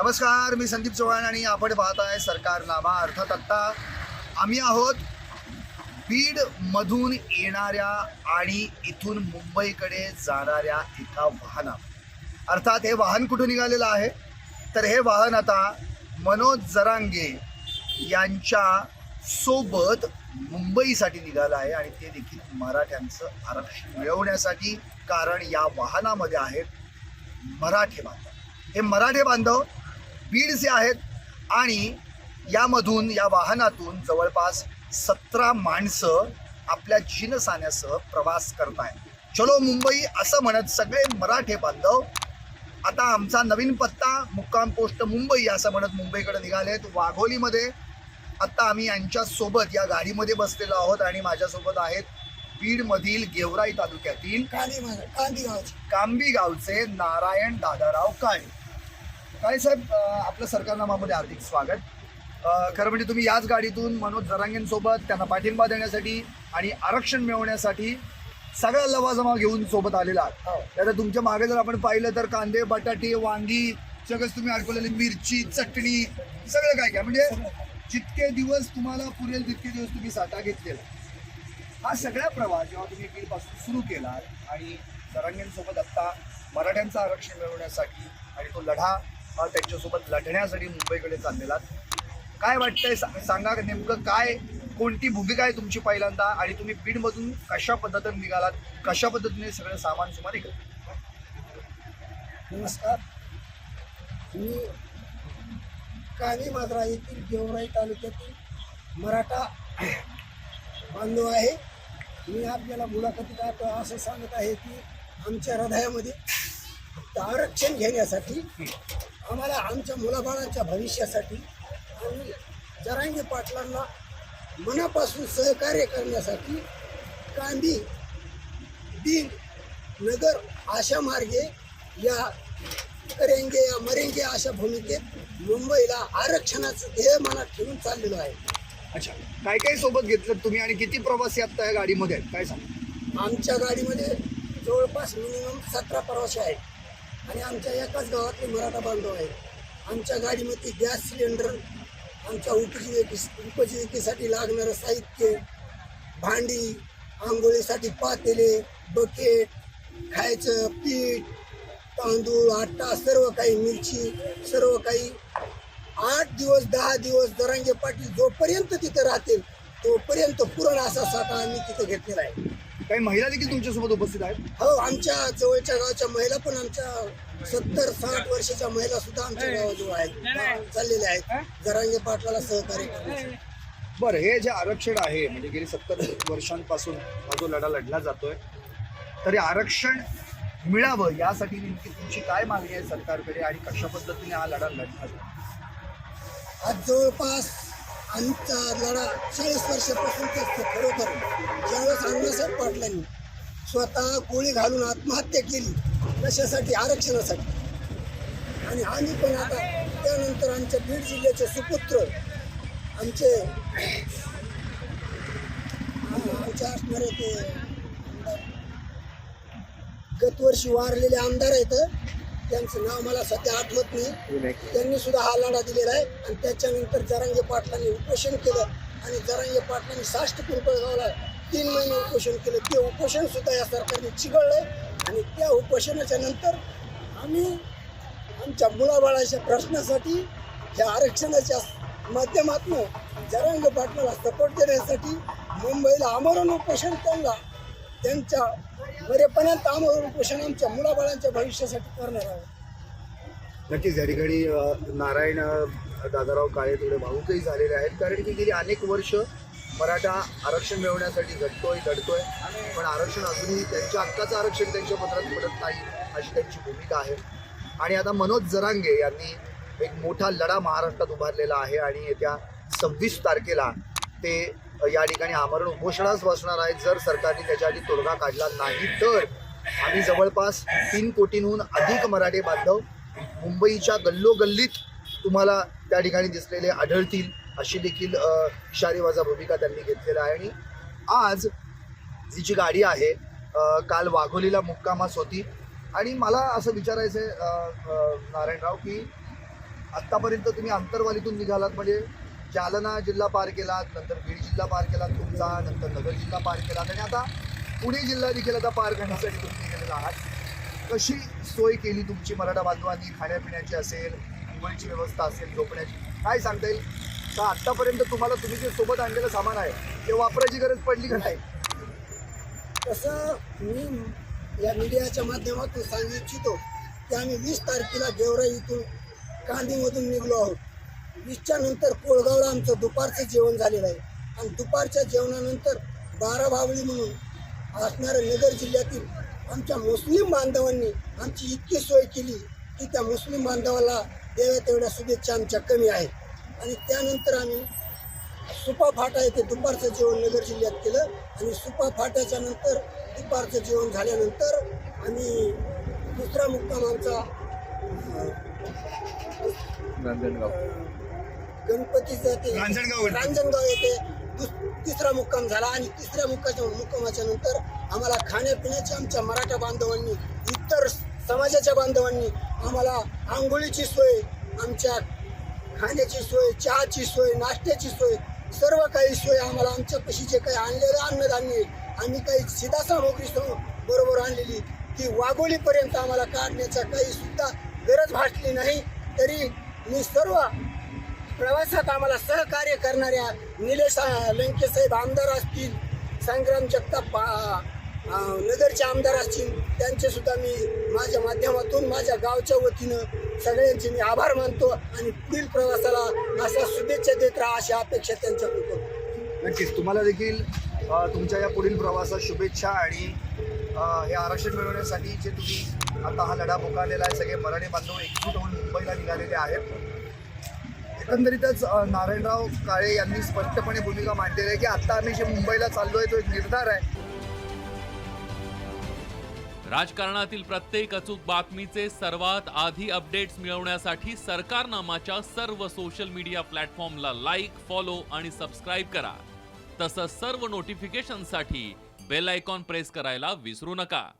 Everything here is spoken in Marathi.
नमस्कार मी संदीप चव्हाण आणि आपण पाहत आहे सरकारनामा. अर्थात आत्ता आम्ही आहोत बीडमधून येणाऱ्या आणि इथून मुंबईकडे जाणाऱ्या एका वाहना अर्थात हे वाहन कुठून निघालेलं आहे? तर हे वाहन आता मनोज जरांगे यांच्या सोबत मुंबईसाठी निघालं आहे आणि ते देखील मराठ्यांचं आरक्षण मिळवण्यासाठी कारण या वाहनामध्ये आहेत मराठे बांधव. हे मराठे बांधव बीडचे आहेत. आणि यामधून या वाहनातून जवळपास सतरा माणसं आपल्या जिनसाण्यासह प्रवास करत आहेत चलो मुंबई असं म्हणत सगळे मराठे बांधव आता आमचा नवीन पत्ता मुक्काम पोस्ट मुंबई असं म्हणत मुंबईकडे निघालेत. वाघोलीमध्ये आत्ता आम्ही यांच्या सोबत या गाडीमध्ये बसलेलो आहोत आणि माझ्यासोबत आहेत बीडमधील गेवराई तालुक्यातील कांबी गावचे नारायण दादाराव काळे. काळे साहेब आपलं सरकारनामामध्ये हार्दिक स्वागत. खरं म्हणजे तुम्ही याच गाडीतून मनोज जरांगेंसोबत त्यांना पाठिंबा देण्यासाठी आणि आरक्षण मिळवण्यासाठी सगळा लवाजमा घेऊन सोबत आलेला आहात. हो. आता तुमच्या मागे जर आपण पाहिलं तर कांदे बटाटे वांगी सगळंच तुम्ही अडकवलेली मिरची चटणी सगळं काय काय. म्हणजे जितके दिवस तुम्हाला पुरेल तितके दिवस तुम्ही साठा घेतलेला हा सगळा प्रवास जेव्हा तुम्ही बीडपासून सुरू केला आणि जरांगेंसोबत आत्ता मराठ्यांचं आरक्षण मिळवण्यासाठी आणि तो लढा त्यांच्यासोबत लढण्यासाठी मुंबईकडे चाललेला काय वाटतंय? सांगा नेमकं काय कोणती भूमिका आहे तुमची पहिल्यांदा? आणि तुम्ही बीडमधून कशा पद्धतीने निघालात? कशा पद्धतीने सगळं सामान सुमार निघालं नमस्कार. मी कांदी मात्रा येथील देवराई तालुक्यातील मराठा बांधव आहे. मी आपल्याला मुलाखतीत आता असं सांगत आहे की आमच्या हृदयामध्ये आरक्षण घेण्यासाठी आम्हाला आमच्या मुलाबाळांच्या भविष्यासाठी आणि जरांगे पाटलांना मनापासून सहकार्य करण्यासाठी कांदी बीड नगर अशा मार्गे या करेंगे या मरेंगे अशा भूमिकेत मुंबईला आरक्षणाचं ध्येय मनात ठेवून चाललेलो आहे. अच्छा काय काय सोबत घेतलं तुम्ही आणि किती प्रवासी आता या गाडीमध्ये आहेत? काय सांग? आमच्या गाडीमध्ये जवळपास मिनिमम सतरा प्रवासी आहेत. आणि आमच्या एकाच गावातले मराठा बांधव आहेत. आमच्या गाडीमध्ये गॅस सिलेंडर आमच्या उपजीविके उपजीविकेसाठी लागणारं साहित्य भांडी आंघोळीसाठी पातेले बकेट खायचं पीठ तांदूळ आटा सर्व काही मिरची सर्व काही. आठ दिवस दहा दिवस दरांगे पाटील जोपर्यंत तिथं राहतील तोपर्यंत पुरण असा साठा आम्ही तिथं घेतलेला आहे. काही महिला देखील तुमच्यासोबत उपस्थित आहेत? हो आमच्या जवळच्या गावच्या महिला पण आमच्या सत्तर साठ वर्षाच्या महिला सुद्धा आमच्या गावाजवळ आहेत. चाललेल्या आहेत. जरांगे पाटलाला सहकार्य करण्यासाठी. बरं हे जे आरक्षण आहे म्हणजे गेली सत्तर वर्षांपासून हा जो लढा लढला जातोय तर हे आरक्षण मिळावं यासाठी नेमकी तुमची काय मागणी आहे सरकारकडे आणि कशा पद्धतीने हा लढा लढणार आज जवळपास आमचा लढा चाळीस वर्षापासून असतो खरोखर. ज्यावेळेस अण्णासाहेब पाटलांनी स्वतः गोळी घालून आत्महत्या केली कशासाठी? आरक्षणासाठी. आणि आम्ही पण आता त्यानंतर आमच्या बीड जिल्ह्याचे सुपुत्र आमचे आमच्या असणारे ते गतवर्षी वारलेले आमदार आहेत त्यांचं नाव मला सध्या आठवत नाही. त्यांनी सुद्धा हा लढा दिलेला आहे. आणि त्याच्यानंतर जरांगे पाटलांनी उपोषण केलं. आणि जरांगे पाटलांनी साष्ट पिंपळगावला तीन महिने उपोषण केलं. ते उपोषण सुद्धा या सरकारने चिघळलंय. आणि त्या उपोषणाच्या नंतर आम्ही आमच्या मुलाबाळाच्या प्रश्नासाठी ह्या आरक्षणाच्या माध्यमातून जरांगे पाटलाला सपोर्ट देण्यासाठी मुंबईला आमरण उपोषण त्यांना त्यांच्या बरेपर्यंत आमरण उपोषण आमच्या मुलाबाळांच्या भविष्यासाठी करणार आहोत. नक्कीच या ठिकाणी नारायण दादाराव काळे थोडे भाऊकही झालेले आहेत. कारण की गेली अनेक वर्ष मराठा आरक्षण मिळवण्यासाठी घडतोय घडतोय. पण आरक्षण अजूनही त्यांच्या हक्काचं आरक्षण त्यांच्या पत्रात पडत नाही अशी त्यांची भूमिका आहे. आणि आता मनोज जरांगे यांनी एक मोठा लढा महाराष्ट्रात उभारलेला आहे आणि येत्या सव्वीस तारखेला ते या ठिकाणी आमरण उपोषणास बसणार आहेत. जर सरकारने त्याच्याआधी तोडगा काढला नाही तर आम्ही जवळपास तीन कोटींहून अधिक मराठी बांधव मुंबईच्या गल्लोगल्लीत तुम्हाला त्या ठिकाणी दिसलेले आढळतील अशी देखील अ, इशारेवाजा भूमिका त्यांनी घेतलेला आहे. आणि आज जी जी गाडी आहे काल वाघोलीला मुक्कामास होती. आणि मला असं विचारायचं आहे नारायणराव की आत्तापर्यंत तुम्ही आंतरवालीतून निघालात म्हणजे जालना जिल्हा पार केलात नंतर बीड जिल्हा पार केलात तुमचा नंतर नगर जिल्हा पार केलात आणि आता पुणे जिल्हा देखील आता पार करण्यासाठी तुम्ही निघालेला आहात. कशी सोय केली तुमची मराठा बांधवांनी? खाण्यापिण्याची असेल मुंबईची व्यवस्था असेल झोपण्याची काय सांगता येईल? का आत्तापर्यंत तुम्हाला तुम्ही जे सोबत आणलेलं सामान आहे ते वापरायची गरज पडली का नाही? तसं मी या मीडियाच्या माध्यमातून सांगू इच्छितो की आम्ही वीस तारखेला गेवरा इथून कांदीमधून निघलो आहोत. वीसच्या नंतर कोळगावला आमचं दुपारचं जेवण झालेलं आहे. आणि दुपारच्या जेवणानंतर बारा भावळी म्हणून असणाऱ्या नगर जिल्ह्यातील आमच्या मुस्लिम बांधवांनी आमची इतकी सोय केली की त्या मुस्लिम बांधवाला देव्या तेवढ्या शुभेच्छा आमच्या कमी आहेत. आणि त्यानंतर आम्ही सुपा फाटा येथे दुपारचं जेवण नगर जिल्ह्यात केलं. आणि सुपा फाट्याच्या नंतर दुपारचं जेवण झाल्यानंतर आम्ही दुसरा मुक्काम आमचा गणपतीचा रांजणगाव. रांजणगाव येथे दुस- तिसरा मुक्काम झाला आणि तिसऱ्या मुक्काच्या मुक्कामाच्या नंतर आम्हाला खाण्यापिण्याची आमच्या मराठा बांधवांनी इतर समाजाच्या बांधवांनी आम्हाला आंघोळीची सोय आमच्या खाण्याची सोय चहाची सोय नाश्त्याची सोय सर्व काही सोय आम्हाला आमच्या पशी जे काही आणलेलं अन्नधान्य आहे, आम्ही काही सिधा सामग्री सह बरोबर आणलेली ती वाघोलीपर्यंत आम्हाला काढण्याचा काही सुद्धा गरज भासली नाही. तरी मी सर्व प्रवासात आम्हाला सहकार्य करणाऱ्या निलेश लंके साहेब आमदार असतील संग्राम जगताप नगरचे आमदार असतील त्यांचे सुद्धा मी माझ्या माध्यमातून माझ्या गावच्या वतीनं सगळ्यांचे मी आभार मानतो आणि पुढील प्रवासाला अशा शुभेच्छा देत राहा अशी अपेक्षा त्यांच्या करतो. नक्कीच. तुम्हाला देखील तुमच्या या पुढील प्रवासात शुभेच्छा आणि हे आरक्षण मिळवण्यासाठी जे तुम्ही आता हा लढा पुकारलेला आहे सगळे मराठी बांधव एकजूट होऊन मुंबईला निघालेले आहेत. एकंदरीतच नारायणराव काळे यांनी स्पष्टपणे भूमिका मांडलेली आहे की आता आम्ही जे मुंबईला चाललोय तो एक निर्धार आहे. राजकारणातील प्रत्येक अचूक बातमीचे सर्वात आधी अपडेट्स मिळवण्यासाठी सरकारनामाच्या सर्व सोशल मीडिया प्लॅटफॉर्मला लाईक फॉलो आणि सबस्क्राईब करा. तसंच सर्व नोटिफिकेशनसाठी बेल आयकॉन प्रेस करायला विसरू नका.